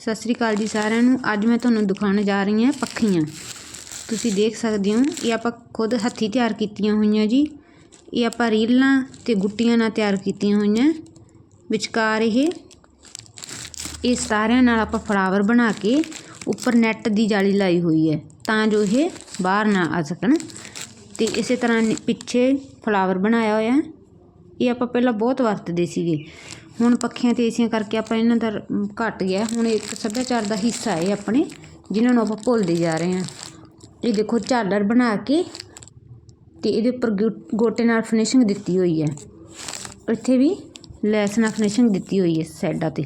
ਸਤਿ ਸ੍ਰੀ ਅਕਾਲ ਜੀ ਸਾਰਿਆਂ ਨੂੰ। ਅੱਜ ਮੈਂ ਤੁਹਾਨੂੰ ਦਿਖਾਉਣ ਜਾ ਰਹੀ ਹਾਂ ਪੱਖੀਆਂ। ਤੁਸੀਂ ਦੇਖ ਸਕਦੇ ਹੋ, ਇਹ ਆਪਾਂ ਖੁਦ ਹੱਥੀ ਤਿਆਰ ਕੀਤੀਆਂ ਹੋਈਆਂ ਜੀ। ਇਹ ਆਪਾਂ ਰੀਲਾਂ ਤੇ ਗੁੱਟੀਆਂ ਨਾਲ ਤਿਆਰ ਕੀਤੀਆਂ ਹੋਈਆਂ। ਵਿਚਕਾਰ ਇਹ ਇਹ ਸਾਰਿਆਂ ਨਾਲ ਆਪਾਂ ਫਲਾਵਰ ਬਣਾ ਕੇ ਉੱਪਰ ਨੈੱਟ ਦੀ ਜਾਲੀ ਲਾਈ ਹੋਈ ਹੈ ਤਾਂ ਜੋ ਇਹ ਬਾਹਰ ਨਾ ਆ ਸਕਣ। ਤੇ ਇਸੇ ਤਰ੍ਹਾਂ ਪਿੱਛੇ ਫਲਾਵਰ ਬਣਾਇਆ ਹੋਇਆ। ਇਹ ਆਪਾਂ ਪਹਿਲਾਂ ਬਹੁਤ ਵਰਤਦੇ ਸੀਗੇ। ਹੁਣ ਪੱਖੀਆਂ ਤੇ ਏਸੀਆਂ ਕਰਕੇ ਆਪਾਂ ਇਹਨਾਂ ਦਾ ਰ- ਘਟ ਗਿਆ। ਹੁਣ ਇੱਕ ਸੱਭਿਆਚਾਰ ਦਾ ਹਿੱਸਾ ਹੈ ਆਪਣੇ, ਜਿਨ੍ਹਾਂ ਨੂੰ ਆਪਾਂ ਭੁੱਲਦੇ ਜਾ ਰਹੇ ਹਾਂ। ਇਹ ਦੇਖੋ ਝਾਲਰ ਬਣਾ ਕੇ ਤੇ ਇਹਦੇ ਉੱਪਰ ਗਿ- ਗੋਟੇ ਨਾਲ ਫਿਨਿਸ਼ਿੰਗ ਦਿੱਤੀ ਹੋਈ ਹੈ। ਇੱਥੇ ਵੀ ਲੈਸ ਨਾਲ ਫਿਨਿਸ਼ਿੰਗ ਦਿੱਤੀ ਹੋਈ ਹੈ ਸਾਈਡਾਂ ਤੇ।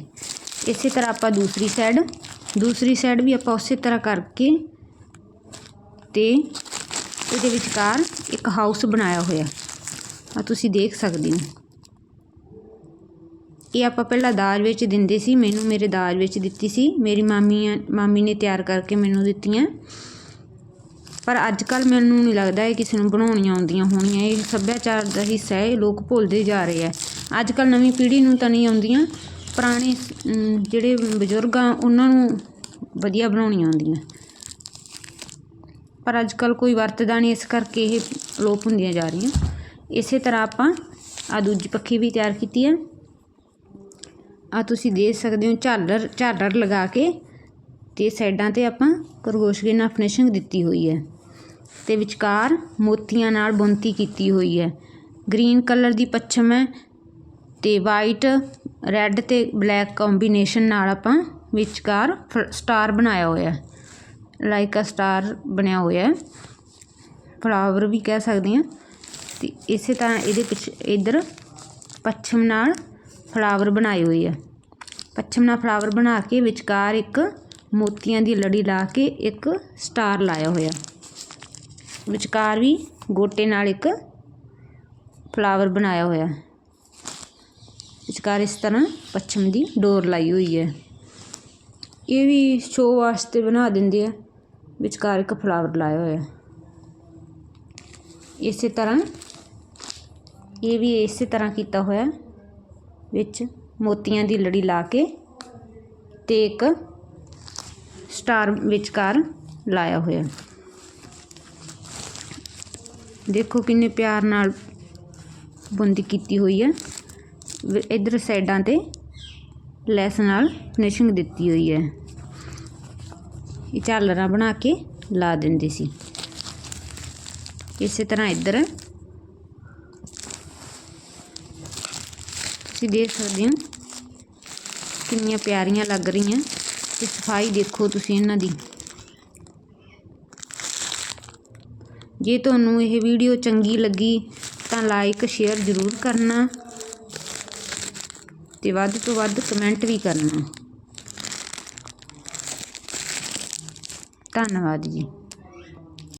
ਇਸੇ ਤਰ੍ਹਾਂ ਆਪਾਂ ਦੂਸਰੀ ਸਾਈਡ ਦੂਸਰੀ ਸਾਈਡ ਵੀ ਆਪਾਂ ਉਸੇ ਤਰ੍ਹਾਂ ਕਰਕੇ ਤੇ ਇਹਦੇ ਵਿਚਕਾਰ ਇੱਕ ਹਾਊਸ ਬਣਾਇਆ ਹੋਇਆ। ਆ ਤੁਸੀਂ ਦੇਖ ਸਕਦੇ ਹੋ। ਇਹ ਆਪਾਂ ਪਹਿਲਾਂ ਦਾਜ ਵਿੱਚ ਦਿੰਦੇ ਸੀ, ਮੈਨੂੰ ਮੇਰੇ ਦਾਜ ਵਿੱਚ ਦਿੱਤੀ ਸੀ। ਮੇਰੀ ਮਾਮੀ ਮਾਮੀ ਨੇ ਤਿਆਰ ਕਰਕੇ ਮੈਨੂੰ ਦਿੱਤੀਆਂ। ਪਰ ਅੱਜ ਕੱਲ ਮੈਨੂੰ ਨਹੀਂ ਲੱਗਦਾ ਇਹ ਕਿਸੇ ਨੂੰ ਬਣਾਉਣੀਆਂ ਆਉਂਦੀਆਂ ਹੋਣੀਆਂ। ਇਹ ਸੱਭਿਆਚਾਰ ਦਾ ਹਿੱਸਾ ਹੈ, ਇਹ ਲੋਕ ਭੁੱਲਦੇ ਜਾ ਰਹੇ ਹੈ ਅੱਜ ਕੱਲ ਨਵੀਂ ਪੀੜ੍ਹੀ ਨੂੰ ਤਾਂ ਨਹੀਂ ਆਉਂਦੀਆਂ, ਪੁਰਾਣੇ ਜਿਹੜੇ ਬਜ਼ੁਰਗ ਆ, ਉਹਨਾਂ ਨੂੰ ਵਧੀਆ ਬਣਾਉਣੀਆਂ ਆਉਂਦੀਆਂ। ਪਰ ਅੱਜ ਕੱਲ ਕੋਈ ਵਰਤਦਾ ਨਹੀਂ, ਇਸ ਕਰਕੇ ਇਹ ਲੋਪ ਹੁੰਦੀਆਂ ਜਾ ਰਹੀਆਂ। ਇਸੇ ਤਰ੍ਹਾਂ ਆਪਾਂ ਆ ਦੂਜੀ ਪੱਖੀ ਵੀ ਤਿਆਰ ਕੀਤੀ ਹੈ ਆ ਤੁਸੀਂ ਦੇਖ ਸਕਦੇ ਹੋ ਝਾਲਰ ਝਾਲਰ ਲਗਾ ਕੇ ਤੇ ਸਾਈਡਾਂ ਤੇ ਆਪਾਂ ਖਰਗੋਸ਼ਗੇ ਨਾਲ ਫਿਨਿਸ਼ਿੰਗ ਦਿੱਤੀ ਹੋਈ ਹੈ ਤੇ ਵਿਚਕਾਰ ਮੋਤੀਆਂ ਨਾਲ ਬੁਣਤੀ ਕੀਤੀ ਹੋਈ ਹੈ। ਗ੍ਰੀਨ ਕਲਰ ਦੀ ਪੱਛਮ ਹੈ ਤੇ ਵਾਈਟ ਰੈੱਡ ਤੇ ਬਲੈਕ ਕੰਬੀਨੇਸ਼ਨ ਨਾਲ ਆਪਾਂ ਵਿਚਕਾਰ ਸਟਾਰ ਬਣਾਇਆ ਹੋਇਆ ਹੈ। ਲਾਈਕ ਅ ਸਟਾਰ ਬਣਿਆ ਹੋਇਆ ਹੈ। ਫਲਾਵਰ ਵੀ ਕਹਿ ਸਕਦੇ ਹਾਂ। ਤੇ ਇਸੇ ਤਰ੍ਹਾਂ ਇਹਦੇ ਪਿੱਛੇ, ਇਧਰ ਪੱਛਮ ਨਾਲ ਫਲਾਵਰ ਬਣਾਏ ਹੋਏ ਆ। ਪੱਛਮ ਨਾਲ ਫਲਾਵਰ ਬਣਾ ਕੇ ਵਿਚਕਾਰ ਇੱਕ ਮੋਤੀਆਂ ਦੀ ਲੜੀ ਲਾ ਕੇ ਇੱਕ ਸਟਾਰ ਲਾਇਆ ਹੋਇਆ। ਵਿਚਕਾਰ ਵੀ ਗੋਟੇ ਨਾਲ ਇੱਕ ਫਲਾਵਰ ਬਣਾਇਆ ਹੋਇਆ। ਵਿਚਕਾਰ ਇਸ ਤਰ੍ਹਾਂ ਪੱਛਮ ਦੀ ਡੋਰ ਲਾਈ ਹੋਈ ਹੈ। ਇਹ ਵੀ ਸ਼ੋਅ ਵਾਸਤੇ ਬਣਾ ਦਿੰਦੇ ਆ। ਵਿਚਕਾਰ ਇੱਕ ਫਲਾਵਰ ਲਾਇਆ ਹੋਇਆ। ਇਸੇ ਤਰ੍ਹਾਂ ਇਹ ਵੀ ਇਸੇ ਤਰ੍ਹਾਂ ਕੀਤਾ ਹੋਇਆ। ਵਿੱਚ ਮੋਤੀਆਂ ਦੀ ਲੜੀ ਲਾ ਕੇ ਤੇ ਇੱਕ ਸਟਾਰ ਵਿਚਕਾਰ ਲਾਇਆ ਹੋਇਆ। ਦੇਖੋ ਕਿੰਨੇ ਪਿਆਰ ਨਾਲ ਬੁੰਦੀ ਕੀਤੀ ਹੋਈ ਹੈ। ਵ- ਇੱਧਰ ਸਾਈਡਾਂ ਤੇ ਲੈਸ ਨਾਲ ਫਿਨਿਸ਼ਿੰਗ ਦਿੱਤੀ ਹੋਈ ਹੈ। ਇਹ ਝਾਲਰਾਂ ਬਣਾ ਕੇ ਲਾ ਦਿੰਦੇ ਸੀ। ਇਸੇ ਤਰ੍ਹਾਂ ਇੱਧਰ ਤੁਸੀਂ ਦੇਖ ਸਕਦੇ ਹੋ ਕਿੰਨੀਆਂ ਪਿਆਰੀਆਂ ਲੱਗ ਰਹੀਆਂ। ਤੇ ਸਫ਼ਾਈ ਦੇਖੋ ਤੁਸੀਂ ਇਹਨਾਂ ਦੀ। ਜੇ ਤੁਹਾਨੂੰ ਇਹ ਵੀਡੀਓ ਚੰਗੀ ਲੱਗੀ ਤਾਂ ਲਾਈਕ ਸ਼ੇਅਰ ਜ਼ਰੂਰ ਕਰਨਾ ਤੇ ਵੱਧ ਤੋਂ ਵੱਧ ਕਮੈਂਟ ਵੀ ਕਰਨਾ। ਧੰਨਵਾਦ ਜੀ।